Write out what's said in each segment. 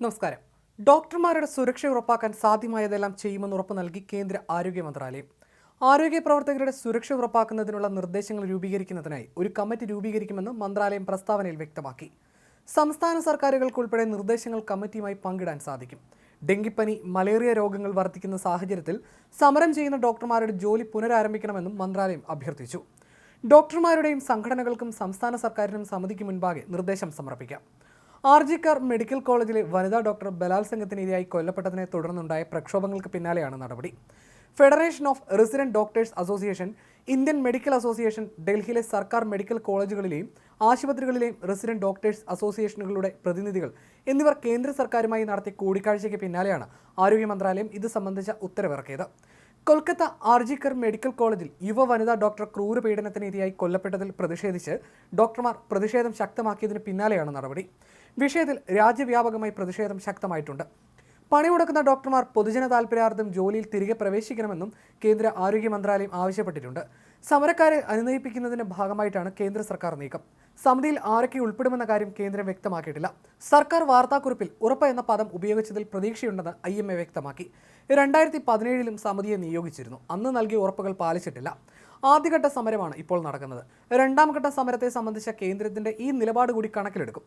നമസ്കാരം. ഡോക്ടർമാരുടെ സുരക്ഷ ഉറപ്പാക്കാൻ സാധ്യമായതെല്ലാം ചെയ്യുമെന്ന് ഉറപ്പ് നൽകി കേന്ദ്ര ആരോഗ്യ മന്ത്രാലയം. ആരോഗ്യ പ്രവർത്തകരുടെ സുരക്ഷ ഉറപ്പാക്കുന്നതിനുള്ള നിർദ്ദേശങ്ങൾ രൂപീകരിക്കുന്നതിനായി ഒരു കമ്മിറ്റി രൂപീകരിക്കുമെന്ന് മന്ത്രാലയം പ്രസ്താവനയിൽ വ്യക്തമാക്കി. സംസ്ഥാന സർക്കാരുകൾക്കുൾപ്പെടെ നിർദ്ദേശങ്ങൾ കമ്മിറ്റിയുമായി പങ്കിടാൻ സാധിക്കും. ഡെങ്കിപ്പനി മലേറിയ രോഗങ്ങൾ വർദ്ധിക്കുന്ന സാഹചര്യത്തിൽ സമരം ചെയ്യുന്ന ഡോക്ടർമാരുടെ ജോലി പുനരാരംഭിക്കണമെന്നും മന്ത്രാലയം അഭ്യർത്ഥിച്ചു. ഡോക്ടർമാരുടെയും സംഘടനകൾക്കും സംസ്ഥാന സർക്കാരിനും സമിതിക്ക് മുൻപാകെ നിർദ്ദേശം സമർപ്പിക്കാം. ആർ ജി കാർ മെഡിക്കൽ കോളേജിലെ വനിതാ ഡോക്ടർ ബലാത്സംഗത്തിനിരയായി കൊല്ലപ്പെട്ടതിനെ തുടർന്നുണ്ടായ പ്രക്ഷോഭങ്ങൾക്ക് പിന്നാലെയാണ് നടപടി. Federation of resident doctors association Indian medical association ഡൽഹിയിലെ സർക്കാർ മെഡിക്കൽ കോളേജുകളിലെയും ആശുപത്രികളിലെയും റെസിഡന്റ് ഡോക്ടേഴ്സ് അസോസിയേഷനുകളുടെ പ്രതിനിധികൾ എന്നിവർ കേന്ദ്ര സർക്കാരുമായി നടത്തിയ കൂടിക്കാഴ്ചയ്ക്ക് പിന്നാലെയാണ് ആരോഗ്യ മന്ത്രാലയം ഇത് സംബന്ധിച്ച ഉത്തരവിറക്കിയത്. കൊൽക്കത്ത ആർജിക്കർ മെഡിക്കൽ കോളേജിൽ യുവ വനിതാ ഡോക്ടർ ക്രൂരപീഡനത്തിനിരയായി കൊല്ലപ്പെട്ടതിൽ പ്രതിഷേധിച്ച് ഡോക്ടർമാർ പ്രതിഷേധം ശക്തമാക്കിയതിന് പിന്നാലെയാണ് നടപടി. വിഷയത്തിൽ രാജ്യവ്യാപകമായി പ്രതിഷേധം ശക്തമായിട്ടുണ്ട്. പണിമുടക്കുന്ന ഡോക്ടർമാർ പൊതുജന താൽപര്യാർത്ഥം ജോലിയിൽ തിരികെ പ്രവേശിക്കണമെന്നും കേന്ദ്ര ആരോഗ്യ മന്ത്രാലയം ആവശ്യപ്പെട്ടിട്ടുണ്ട്. സമരക്കാരെ അനുനയിപ്പിക്കുന്നതിന്റെ ഭാഗമായിട്ടാണ് കേന്ദ്ര സർക്കാർ നീക്കം. സമിതിയിൽ ആരൊക്കെ ഉൾപ്പെടുമെന്ന കാര്യം കേന്ദ്രം വ്യക്തമാക്കിയിട്ടില്ല. സർക്കാർ വാർത്താക്കുറിപ്പിൽ ഉറപ്പ് എന്ന പദം ഉപയോഗിച്ചതിൽ പ്രതീക്ഷയുണ്ടെന്ന് ഐ എം എ വ്യക്തമാക്കി. രണ്ടായിരത്തി പതിനേഴിലും സമിതിയെ നിയോഗിച്ചിരുന്നു. അന്ന് നൽകിയ ഉറപ്പുകൾ പാലിച്ചിട്ടില്ല. ആദ്യഘട്ട സമരമാണ് ഇപ്പോൾ നടക്കുന്നത്. രണ്ടാം ഘട്ട സമരത്തെ സംബന്ധിച്ച കേന്ദ്രത്തിന്റെ ഈ നിലപാട് കൂടി കണക്കിലെടുക്കും.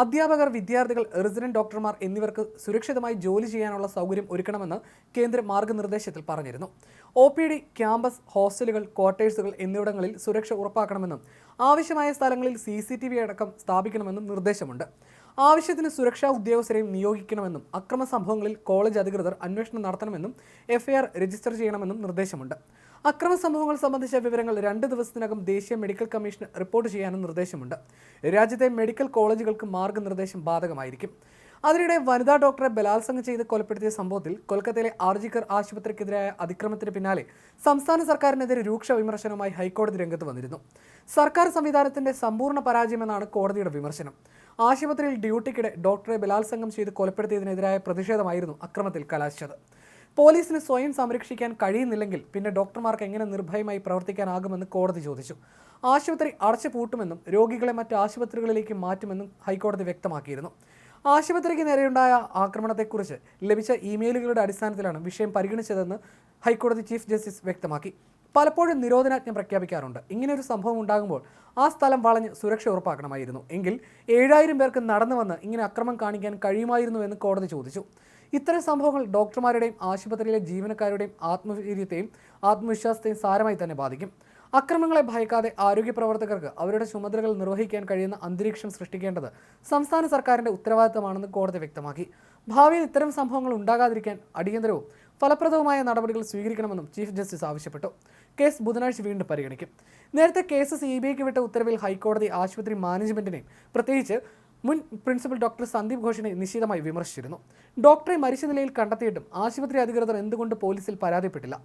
അധ്യാപകർ വിദ്യാർത്ഥികൾ റെസിഡന്റ് ഡോക്ടർമാർ എന്നിവർക്ക് സുരക്ഷിതമായി ജോലി ചെയ്യാനുള്ള സൗകര്യം ഒരുക്കണമെന്ന് കേന്ദ്ര മാർഗനിർദ്ദേശത്തിൽ പറഞ്ഞിരുന്നു. ഒ പി ഡി ക്യാമ്പസ് ഹോസ്റ്റലുകൾ ക്വാർട്ടേഴ്സുകൾ എന്നിവിടങ്ങളിൽ സുരക്ഷ ഉറപ്പാക്കണമെന്നും ആവശ്യമായ സ്ഥലങ്ങളിൽ സി സി ടി വി അടക്കം സ്ഥാപിക്കണമെന്നും നിർദ്ദേശമുണ്ട്. ആവശ്യത്തിന് സുരക്ഷാ ഉദ്യോഗസ്ഥരെയും നിയോഗിക്കണമെന്നും അക്രമ സംഭവങ്ങളിൽ കോളേജ് അധികൃതർ അന്വേഷണം നടത്തണമെന്നും എഫ്ഐആർ രജിസ്റ്റർ ചെയ്യണമെന്നും നിർദ്ദേശമുണ്ട്. അക്രമ സംഭവങ്ങൾ സംബന്ധിച്ച വിവരങ്ങൾ രണ്ട് ദിവസത്തിനകം ദേശീയ മെഡിക്കൽ കമ്മീഷന് റിപ്പോർട്ട് ചെയ്യാനും നിർദ്ദേശമുണ്ട്. രാജ്യത്തെ മെഡിക്കൽ കോളേജുകൾക്ക് മാർഗനിർദ്ദേശം ബാധകമായിരിക്കും. അതിനിടെ വനിതാ ഡോക്ടറെ ബലാത്സംഗം ചെയ്ത് കൊലപ്പെടുത്തിയ സംഭവത്തിൽ കൊൽക്കത്തയിലെ ആർജിക്കർ ആശുപത്രിക്കെതിരായ അതിക്രമത്തിന് പിന്നാലെ സംസ്ഥാന സർക്കാരിനെതിരെ രൂക്ഷ വിമർശനവുമായി ഹൈക്കോടതി രംഗത്ത് വന്നിരുന്നു. സർക്കാർ സംവിധാനത്തിന്റെ സമ്പൂർണ പരാജയമെന്നാണ് കോടതിയുടെ വിമർശനം. ആശുപത്രിയിൽ ഡ്യൂട്ടിക്കിടെ ഡോക്ടറെ ബലാത്സംഗം ചെയ്ത് കൊലപ്പെടുത്തിയതിനെതിരായ പ്രതിഷേധമായിരുന്നു അക്രമത്തിൽ കലാശിച്ചത്. പോലീസിന് സ്വയം സംരക്ഷിക്കാൻ കഴിയുന്നില്ലെങ്കിൽ പിന്നെ ഡോക്ടർമാർക്ക് എങ്ങനെ നിർഭയമായി പ്രവർത്തിക്കാനാകുമെന്ന് കോടതി ചോദിച്ചു. ആശുപത്രി അടച്ചു പൂട്ടുമെന്നും രോഗികളെ മറ്റ് ആശുപത്രികളിലേക്ക് മാറ്റുമെന്നും ഹൈക്കോടതി വ്യക്തമാക്കിയിരുന്നു. ആശുപത്രിക്ക് നേരെയുണ്ടായ ആക്രമണത്തെക്കുറിച്ച് ലഭിച്ച ഇമെയിലുകളുടെ അടിസ്ഥാനത്തിലാണ് വിഷയം പരിഗണിച്ചതെന്ന് ഹൈക്കോടതി ചീഫ് ജസ്റ്റിസ് വ്യക്തമാക്കി. പലപ്പോഴും നിരോധനാജ്ഞ പ്രഖ്യാപിക്കാറുണ്ട്. ഇങ്ങനെയൊരു സംഭവം ഉണ്ടാകുമ്പോൾ ആ സ്ഥലം വളഞ്ഞ് സുരക്ഷ ഉറപ്പാക്കണമായിരുന്നു. എങ്കിൽ ഏഴായിരം പേർക്ക് നടന്നു വന്ന് ഇങ്ങനെ അക്രമം കാണിക്കാൻ കഴിയുമായിരുന്നു എന്ന് കോടതി ചോദിച്ചു. ഇത്തരം സംഭവങ്ങൾ ഡോക്ടർമാരുടെയും ആശുപത്രിയിലെ ജീവനക്കാരുടെയും ആത്മവീര്യത്തെയും ആത്മവിശ്വാസത്തെയും സാരമായി തന്നെ ബാധിക്കും. അക്രമങ്ങളെ ഭയക്കാതെ ആരോഗ്യ പ്രവർത്തകർക്ക് അവരുടെ ചുമതലകൾ നിർവഹിക്കാൻ കഴിയുന്ന അന്തരീക്ഷം സൃഷ്ടിക്കേണ്ടത് സംസ്ഥാന സർക്കാരിന്റെ ഉത്തരവാദിത്തമാണെന്ന് കോടതി വ്യക്തമാക്കി. ഭാവിയിൽ ഇത്തരം സംഭവങ്ങൾ ഉണ്ടാകാതിരിക്കാൻ അടിയന്തരവും ഫലപ്രദവുമായ നടപടികൾ സ്വീകരിക്കണമെന്നും ചീഫ് ജസ്റ്റിസ് ആവശ്യപ്പെട്ടു. കേസ് ബുധനാഴ്ച വീണ്ടും പരിഗണിക്കും. നേരത്തെ കേസ് സി ബി ഐക്ക് വിട്ട ഉത്തരവിൽ ഹൈക്കോടതി ആശുപത്രി മാനേജ്മെന്റിനെയും പ്രത്യേകിച്ച് മുൻ പ്രിൻസിപ്പൽ ഡോക്ടർ സന്ദീപ് ഘോഷിനെ നിശിതമായി വിമർശിച്ചിരുന്നു. ഡോക്ടറെ മരിച്ച നിലയിൽ കണ്ടെത്തിയിട്ടും ആശുപത്രി അധികൃതർ എന്തുകൊണ്ട് പോലീസിൽ പരാതിപ്പെട്ടില്ല?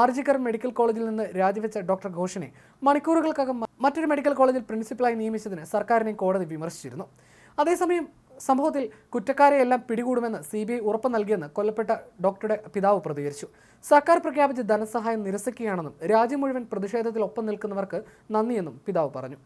ആർജിക്കർ മെഡിക്കൽ കോളേജിൽ നിന്ന് രാജിവെച്ച ഡോക്ടർ ഘോഷിനെ മണിക്കൂറുകൾക്കകം മറ്റൊരു മെഡിക്കൽ കോളേജിൽ പ്രിൻസിപ്പലായി നിയമിച്ചതിന് സർക്കാരിനെ കോടതി വിമർശിച്ചിരുന്നു. അതേസമയം സംഭവത്തിൽ കുറ്റക്കാരെയെല്ലാം പിടികൂടുമെന്ന് സി ബി ഐ ഉറപ്പ് നൽകിയെന്ന് കൊല്ലപ്പെട്ട ഡോക്ടറുടെ പിതാവ് പ്രതികരിച്ചു. സർക്കാർ പ്രഖ്യാപിച്ച ധനസഹായം നിരസിക്കുകയാണെന്നും രാജ്യം മുഴുവൻ പ്രതിഷേധത്തിൽ ഒപ്പം നിൽക്കുന്നവർക്ക് നന്ദിയെന്നും പിതാവ് പറഞ്ഞു.